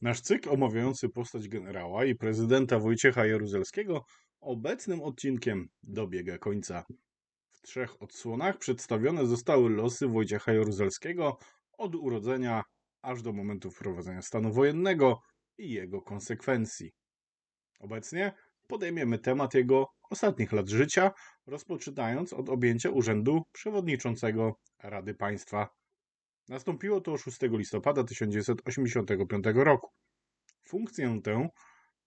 Nasz cykl omawiający postać generała i prezydenta Wojciecha Jaruzelskiego obecnym odcinkiem dobiega końca. W trzech odsłonach przedstawione zostały losy Wojciecha Jaruzelskiego od urodzenia aż do momentu wprowadzenia stanu wojennego i jego konsekwencji. Obecnie podejmiemy temat jego ostatnich lat życia, rozpoczynając od objęcia urzędu przewodniczącego Rady Państwa. Nastąpiło to 6 listopada 1985 roku. Funkcję tę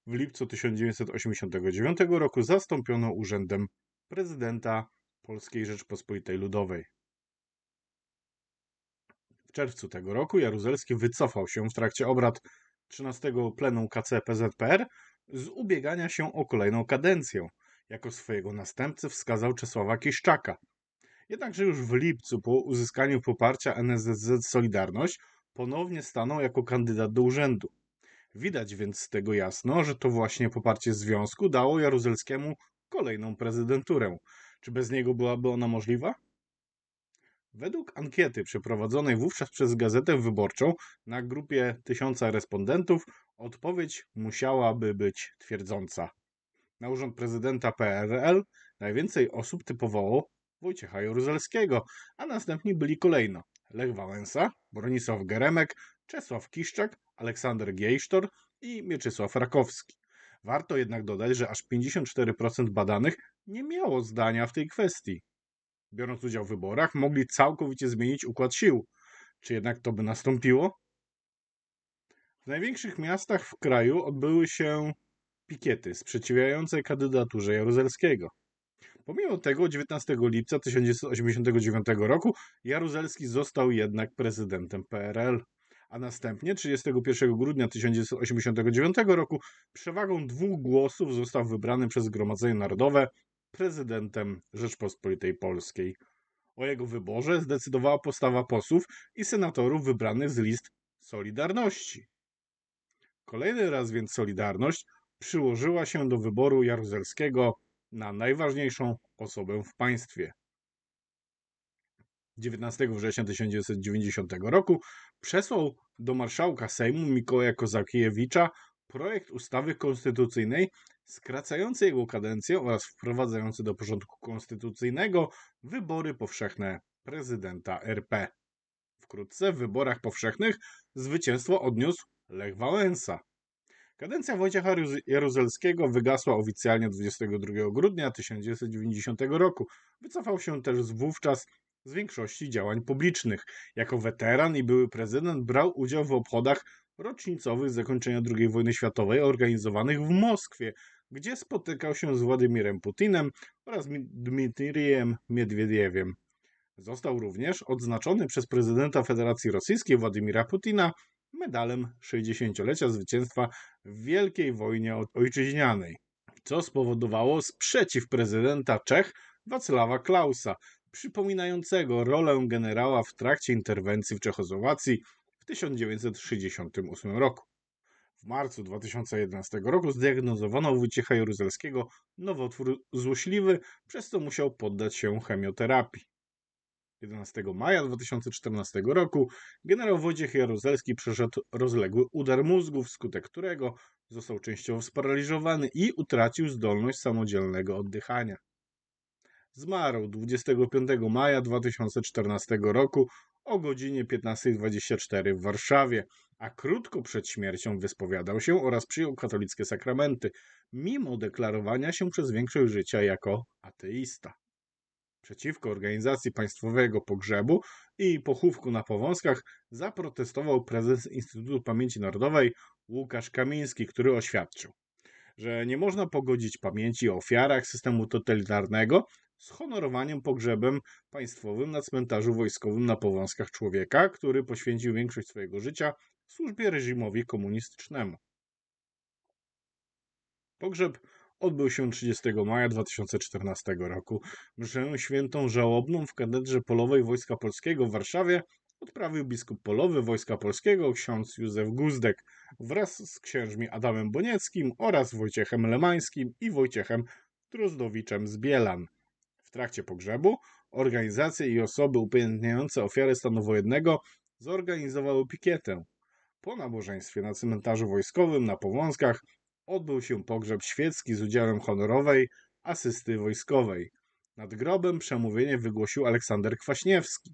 w lipcu 1989 roku zastąpiono urzędem prezydenta Polskiej Rzeczpospolitej Ludowej. W czerwcu tego roku Jaruzelski wycofał się w trakcie obrad 13 plenum KC PZPR z ubiegania się o kolejną kadencję. Jako swojego następcę wskazał Czesława Kiszczaka. Jednakże już w lipcu, po uzyskaniu poparcia NSZZ Solidarność, ponownie stanął jako kandydat do urzędu. Widać więc z tego jasno, że to właśnie poparcie związku dało Jaruzelskiemu kolejną prezydenturę. Czy bez niego byłaby ona możliwa? Według ankiety przeprowadzonej wówczas przez Gazetę Wyborczą na grupie tysiąca respondentów odpowiedź musiałaby być twierdząca. Na urząd prezydenta PRL najwięcej osób typowało Wojciecha Jaruzelskiego, a następni byli kolejno Lech Wałęsa, Bronisław Geremek, Czesław Kiszczak, Aleksander Giejsztor i Mieczysław Rakowski. Warto jednak dodać, że aż 54% badanych nie miało zdania w tej kwestii. Biorąc udział w wyborach, mogli całkowicie zmienić układ sił. Czy jednak to by nastąpiło? W największych miastach w kraju odbyły się pikiety sprzeciwiające kandydaturze Jaruzelskiego. Pomimo tego 19 lipca 1989 roku Jaruzelski został jednak prezydentem PRL, a następnie 31 grudnia 1989 roku przewagą dwóch głosów został wybrany przez Zgromadzenie Narodowe prezydentem Rzeczpospolitej Polskiej. O jego wyborze zdecydowała postawa posłów i senatorów wybranych z list Solidarności. Kolejny raz więc Solidarność przyłożyła się do wyboru Jaruzelskiego na najważniejszą osobę w państwie. 19 września 1990 roku przesłał do marszałka Sejmu Mikołaja Kozakiewicza projekt ustawy konstytucyjnej skracający jego kadencję oraz wprowadzający do porządku konstytucyjnego wybory powszechne prezydenta RP. Wkrótce w wyborach powszechnych zwycięstwo odniósł Lech Wałęsa. Kadencja Wojciecha Jaruzelskiego wygasła oficjalnie 22 grudnia 1990 roku. Wycofał się też z wówczas z większości działań publicznych. Jako weteran i były prezydent brał udział w obchodach rocznicowych zakończenia II wojny światowej organizowanych w Moskwie, gdzie spotykał się z Władimirem Putinem oraz Dmitrijem Miedwiediewem. Został również odznaczony przez prezydenta Federacji Rosyjskiej Władimira Putina medalem 60-lecia zwycięstwa w Wielkiej Wojnie Ojczyźnianej, co spowodowało sprzeciw prezydenta Czech Wacława Klausa, przypominającego rolę generała w trakcie interwencji w Czechosłowacji w 1968 roku. W marcu 2011 roku zdiagnozowano Wojciecha Jaruzelskiego nowotwór złośliwy, przez co musiał poddać się chemioterapii. 11 maja 2014 roku generał Wojciech Jaruzelski przeszedł rozległy udar mózgu, wskutek którego został częściowo sparaliżowany i utracił zdolność samodzielnego oddychania. Zmarł 25 maja 2014 roku o godzinie 15.24 w Warszawie, a krótko przed śmiercią wyspowiadał się oraz przyjął katolickie sakramenty, mimo deklarowania się przez większość życia jako ateista. Przeciwko organizacji państwowego pogrzebu i pochówku na Powązkach zaprotestował prezes Instytutu Pamięci Narodowej Łukasz Kamiński, który oświadczył, że nie można pogodzić pamięci o ofiarach systemu totalitarnego z honorowaniem pogrzebem państwowym na cmentarzu wojskowym na Powązkach człowieka, który poświęcił większość swojego życia służbie reżimowi komunistycznemu. Pogrzeb odbył się 30 maja 2014 roku. Mszę świętą żałobną w katedrze polowej Wojska Polskiego w Warszawie odprawił biskup polowy Wojska Polskiego ksiądz Józef Guzdek wraz z księżmi Adamem Bonieckim oraz Wojciechem Lemańskim i Wojciechem Drozdowiczem z Bielan. W trakcie pogrzebu organizacje i osoby upamiętniające ofiary stanu wojennego zorganizowały pikietę. Po nabożeństwie na cmentarzu wojskowym na Powązkach odbył się pogrzeb świecki z udziałem honorowej asysty wojskowej. Nad grobem przemówienie wygłosił Aleksander Kwaśniewski.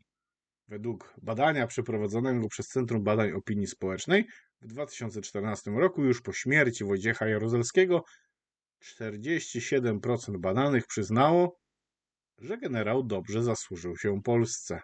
Według badania przeprowadzonego przez Centrum Badań Opinii Społecznej w 2014 roku, już po śmierci Wojciecha Jaruzelskiego, 47% badanych przyznało, że generał dobrze zasłużył się Polsce.